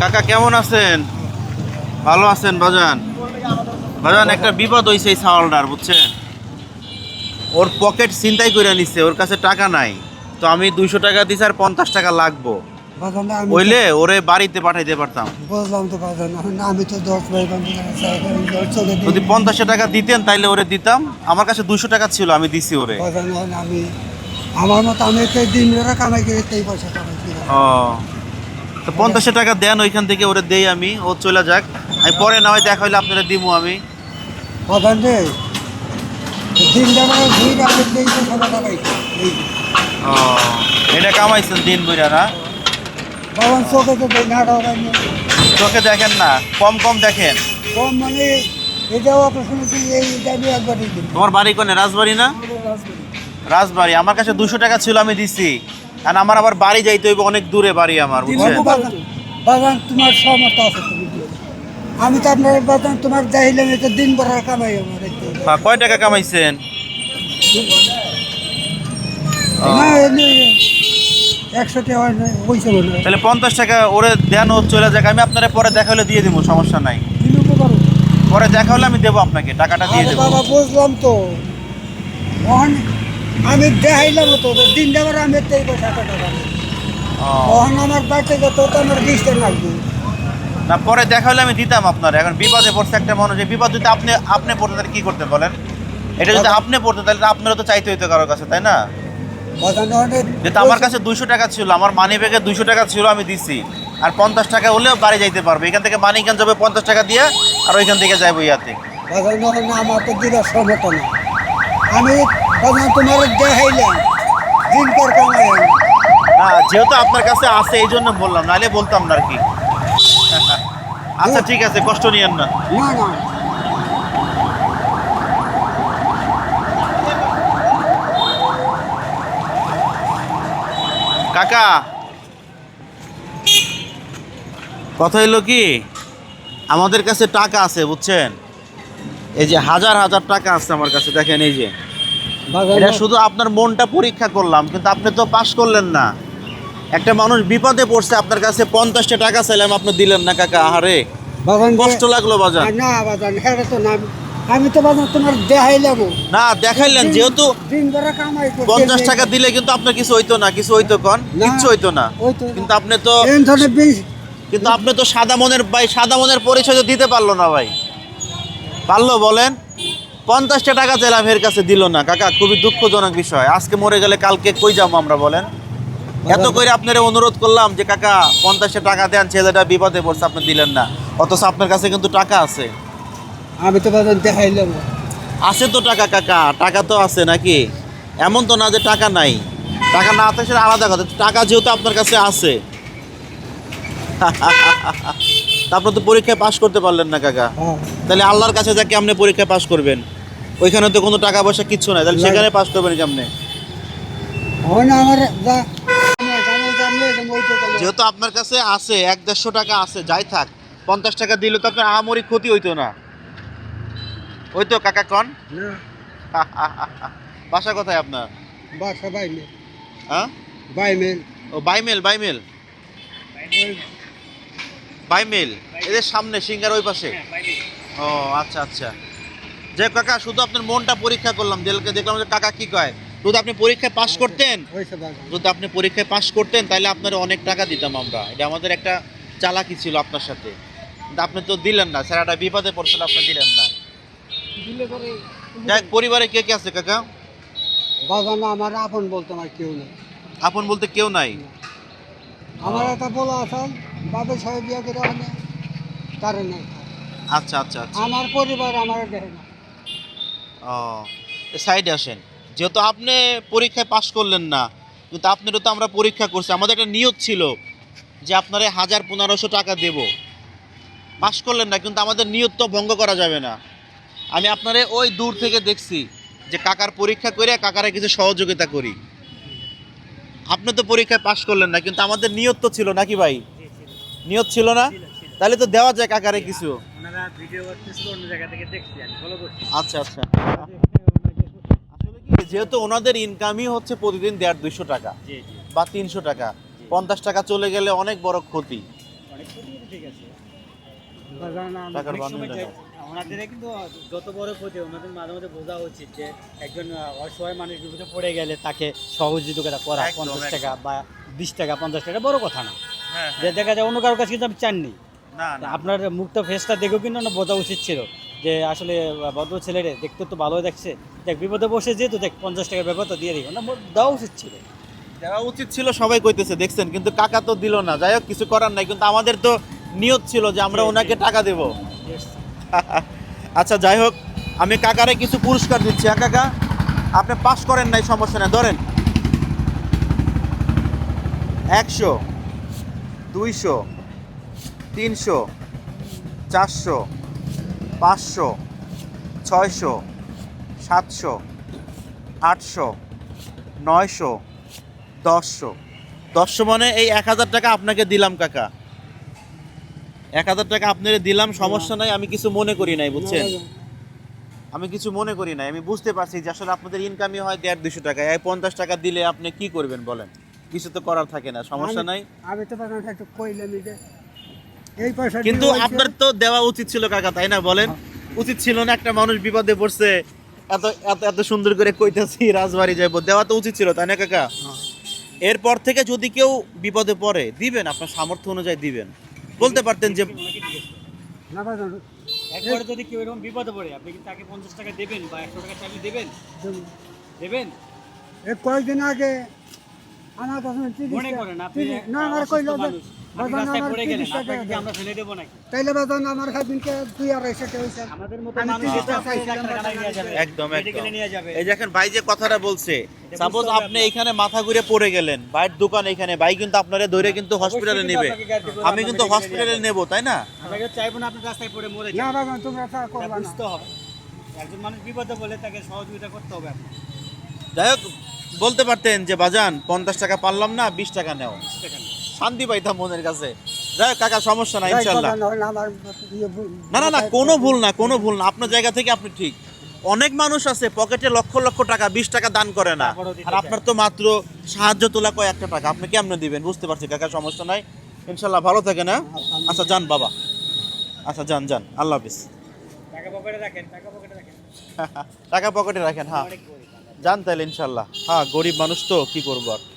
কাকা কেমন আছেন? ভালো আছেন বাজান? বাজান একটা বিপদ হয়েছে এই ছাওয়ালটার বুঝছেন? ওর পকেট চিন্তাই করে নিচ্ছে ওর কাছে টাকা নাই। তো আমি দুইশো টাকা দিছি আর পঞ্চাশ টাকা লাগবো। ওইলে ওরে বাড়িতে পাঠাইতে পারতাম। বুঝলাম তো আমি তো দশ। যদি পঞ্চাশ টাকা দিতেন তাইলে ওরে দিতাম। আমার কাছে দুইশো টাকা ছিল আমি দিছি ওরে। আমি আমার মতো আমি দিন কামাই করে পয়সা ও। তো পঞ্চাশ টাকা দেন ওইখান থেকে ওরে দেই আমি ও চলে যাক। আমি পরে না হয় দেখা হইলে আপনারা দিমু আমি। যে। ও এটা কামাইছেন দিন বইরা না? চোখে দেখেন না কম কম দেখেন। কম মানে এটাও হচ্ছে এই দাবি তোমার বাড়ি কোনে? রাজবাড়ি না? রাজবাড়ি আমার কাছে দুশো টাকা ছিল আমি দিছি। আর আমার আবার বাড়ি যাইতে হইব অনেক দূরে বাড়ি আমার বুঝছেন? বাজার তোমার সমর্থ আছে আমি তো আপনার বাজার তোমার এটা দিন ভরা কামাই আমার হ্যাঁ, কয় টাকা কামাইছেন? তাহলে পঞ্চাশ টাকা ওরে দেন চলে যাক আমি আপনারা পরে দেখা হলে দিয়ে দিব সমস্যা নাই। পারো দেখা হলে আমি দেবো আপনাকে টাকাটা দিয়ে দেবো। বাবা বুঝলাম তো। আমি দেখাইলাম তো দিন দেবার আমি তেই পয়সা টাকা তখন আমার বাড়িতে তো আমার ডিস্টার লাগবে না পরে দেখা হলে আমি দিতাম আপনার। এখন বিপদে পড়ছে একটা মানুষ এই বিপদ যদি আপনি আপনি পড়তে তাহলে কি করতে বলেন? এটা যদি আপনি পড়তে তাহলে আপনারও তো চাইতে হইতো কারোর কাছে তাই না? যেহেতু আমার কাছে দুইশো টাকা ছিল আমার মানি ব্যাগে দুইশো টাকা ছিল আমি দিছি। আর পঞ্চাশ টাকা হলেও বাড়ি যাইতে পারবে। এখান থেকে মানিকান যাবে পঞ্চাশ টাকা দিয়ে আর ওইখান থেকে যাব ইয়াতে। আমার তো দিবার সমত না আমি বাজার তোমার দেখাইলাম দিন কামাই না যেহেতু আপনার কাছে আছে এই জন্য বললাম নাহলে বলতাম না আর কি। আচ্ছা ঠিক আছে কষ্ট নিয়েন না। না না। কাকা। কথা হইল কি? আমাদের কাছে টাকা আছে বুঝছেন? এই যে হাজার হাজার টাকা আছে আমার কাছে দেখেন এই যে। এটা শুধু আপনার মনটা পরীক্ষা করলাম কিন্তু আপনি তো পাস করলেন না। একটা মানুষ বিপদে পড়ছে আপনার কাছে পঞ্চাশটা টাকা চাইলাম আপনি দিলেন না কাকা আহারে। কষ্ট লাগল বাজার। না বাজার হ্যাঁ তো না আমি তো বাজার তোমার দেখাইলাম। না দেখাইলেন যেহেতু। পঞ্চাশ টাকা দিলে কিন্তু আপনার কিছু হইতো না কিছু হইতো কন। কিচ্ছু হইতো না। কিন্তু আপনি তো কিন্তু আপনি তো সাদা মনের ভাই সাদা মনের পরিচয় তো দিতে পারল না ভাই। পারল বলেন। পঞ্চাশটা টাকা এর কাছে দিল না কাকা খুবই দুঃখজনক বিষয়। আজকে মরে গেলে কালকে কই যাব আমরা বলেন? এত করে আপনারা অনুরোধ করলাম যে কাকা পঞ্চাশটা টাকা দেন ছেলেটা বিপদে পড়ছে আপনি দিলেন না। অথচ আপনার কাছে কিন্তু টাকা আছে। আমি তো দেখাইলাম আছে তো টাকা কাকা টাকা তো আছে নাকি? এমন তো না যে টাকা নাই। টাকা না থাকে সেটা আলাদা কথা টাকা যেহেতু আপনার কাছে আছে। তারপর তো পরীক্ষায় পাশ করতে পারলেন না কাকা। হ্যাঁ। তাহলে আল্লাহর কাছে যা আপনি পরীক্ষায় পাশ করবেন ওইখানে তো কোনো টাকা পয়সা কিচ্ছু নাই তাহলে সেখানে পাশ করবেন কেমনে? আমার আমার। যেহেতু আপনার কাছে আছে এক দেড়শো টাকা আছে যাই থাক পঞ্চাশ টাকা দিলে তো আপনার আহামরি ক্ষতি হইতো না। ওই তো কাকা কন? বাসা কোথায় আপনার? বাসা বাইমেল। হ্যাঁ? বাইমেল। ও বাইমেল। বাইমেল। বাইমেল এদের সামনে সিঙ্গার ওই পাশে? ও আচ্ছা আচ্ছা। যে কাকা শুধু আপনার মনটা পরীক্ষা করলাম। দেখলে দেখলাম যে কাকা কি কয়? যদি আপনি পরীক্ষায় পাশ করতেন? হয়েছে বাজার যদি আপনি পরীক্ষায় পাশ করতেন তাহলে আপনার অনেক টাকা দিতাম আমরা। এটা আমাদের একটা চালাকি ছিল আপনার সাথে। আপনি তো দিলেন না। স্যার একটা বিপদে পড়ছিল আপনি দিলেন না। যাই পরিবারে কে কে আছে কাকা? বাজার না আমার আপন বলতে আমার কেউ নেই। আপন বলতে কেউ নাই? আমার একটা বলা আছে বাবা সবাই বিয়ে করে আনে তারে নেই। আচ্ছা আচ্ছা আচ্ছা। আমার পরিবার আমার দেখে না। ও সাইডে আসেন। যেহেতু আপনি পরীক্ষায় পাশ করলেন না কিন্তু আপনারও তো আমরা পরীক্ষা করছি। আমাদের একটা নিয়ত ছিল যে আপনারে হাজার পনেরোশো টাকা দেব। পাশ করলেন না কিন্তু আমাদের নিয়ত তো ভঙ্গ করা যাবে না। আমি আপনারে ওই দূর থেকে দেখছি যে কাকার পরীক্ষা করে কাকারে কিছু সহযোগিতা করি। আপনি তো পরীক্ষায় পাশ করলেন না কিন্তু আমাদের নিয়ত তো ছিল নাকি ভাই? নিয়ত ছিল না? তাহলে তো দেওয়া যায় কাকারে কিছু। করছি। আচ্ছা আচ্ছা। যেহেতু ওনাদের ইনকামই হচ্ছে প্রতিদিন দেড় দুইশো টাকা জি জি। বা তিনশো টাকা পঞ্চাশ টাকা চলে গেলে অনেক বড় ক্ষতি। ওনাদের কিন্তু যত বড় ক্ষতি ওনাদের মাঝে মাঝে বোঝা উচিত যে একজন অসহায় মানুষ বিপদে পড়ে গেলে তাকে সহযোগিতা করা পঞ্চাশ টাকা বা বিশ টাকা পঞ্চাশ টাকা বড় কথা না। হ্যাঁ যে দেখা যায় অন্য কারোর কাছে কিন্তু আমি চাননি। আপনার মুক্ত ফেসটা দেখেও কিন্তু না বোঝা উচিত ছিল যে আসলে ভদ্র ছেলেরে দেখতে তো ভালো দেখছে দেখ বিপদে বসে যেহেতু দেখ পঞ্চাশ টাকার ব্যাপার তো দিয়ে দিই। না দেওয়া উচিত ছিল। দেওয়া উচিত ছিল সবাই কইতেছে দেখছেন কিন্তু কাকা তো দিল না। যাই হোক কিছু করার নাই কিন্তু আমাদের তো নিয়ত ছিল যে আমরা। ওনাকে টাকা দেব। আচ্ছা যাই হোক আমি কাকারে কিছু পুরস্কার দিচ্ছি। হ্যাঁ কাকা? আপনি পাস করেন নাই সমস্যা নেই ধরেন। একশো। দুইশো তিনশো চারশো পাঁচশো ছয়শো সাতশো আটশো নয়শো দশশো। দশশো মানে এই এক হাজার টাকা আপনাকে দিলাম কাকা। এক হাজার টাকা আপনাকে দিলাম সমস্যা নাই আমি কিছু মনে করি নাই বুঝছেন? আমি কিছু মনে করি নাই আমি বুঝতে পারছি যে আসলে আপনাদের ইনকামই হয় দেড় দুশো টাকা এই পঞ্চাশ টাকা দিলে আপনি কি করবেন বলেন? কিছু তো করার থাকে না সমস্যা নাই। আমি তো একটু কইলাম যে এই পয়সা কিন্তু আপনার তো দেওয়া উচিত ছিল কাকা তাই না বলেন? উচিত ছিল না একটা মানুষ বিপদে পড়ছে এত এত এত সুন্দর করে কইতাছি রাজবাড়ি যাইবো দেওয়া তো উচিত ছিল তাই না কাকা? হ্যাঁ। এরপর থেকে যদি কেউ বিপদে পড়ে দিবেন আপনার সামর্থ্য অনুযায়ী দিবেন। বলতে পারতেন যে না যদি কেউ এরকম বিপদে পড়ে আপনি কি তাকে পঞ্চাশ টাকা দেবেন বা একশো টাকা চাইলে দেবেন? দেবেন? এই কয়েকদিন আগে আমার কাছে না আমার কইলো তাইলে আমার খাদিনকে দুই আড়াইশো হয়েছে একদম, একদম। এই দেখেন ভাই যে কথাটা বলছে সাপোজ আপনি এখানে মাথা ঘুরে পড়ে গেলেন ভাইয়ের দোকান এখানে ভাই কিন্তু আপনারে ধরে কিন্তু হসপিটালে নেবে। আমি কিন্তু হসপিটালে নেব তাই না? চাইব না আপনি রাস্তায় পড়ে মরে না যান। বাজান তোমরা তা তা করবা না। বুঝতে হবে। একজন মানুষ বিপদে বলে তাকে সহযোগিতা করতে হবে আপনার যাই হোক বলতে পারতেন যে বাজান পঞ্চাশ টাকা পারলাম না বিশ টাকা নেও। শান্তি পাইতাম মনের কাছে। যাই হোক কাকা সমস্যা নাই ইনশাল্লাহ ইয়ে না না না কোনো ভুল না কোনো ভুল না। আপনার জায়গা থেকে আপনি ঠিক। অনেক মানুষ আছে পকেটে লক্ষ লক্ষ টাকা বিশ টাকা দান করে না। আর আপনার তো মাত্র সাহায্য তোলা কয়েকটা টাকা? আপনি কেমনে দিবেন? বুঝতে পারছি কাকা সমস্যা নাই। ইনশাল্লাহ ভালো থাকে না আচ্ছা যান বাবা। আচ্ছা যান যান। আল্লাহ হাফিজ। টাকা পকেটে রাখেন টাকা পকেটে রাখেন। টাকা পকেটে রাখেন হ্যাঁ। যান তাহলে ইনশাল্লাহ। হ্যাঁ গরিব মানুষ তো কি করব আর?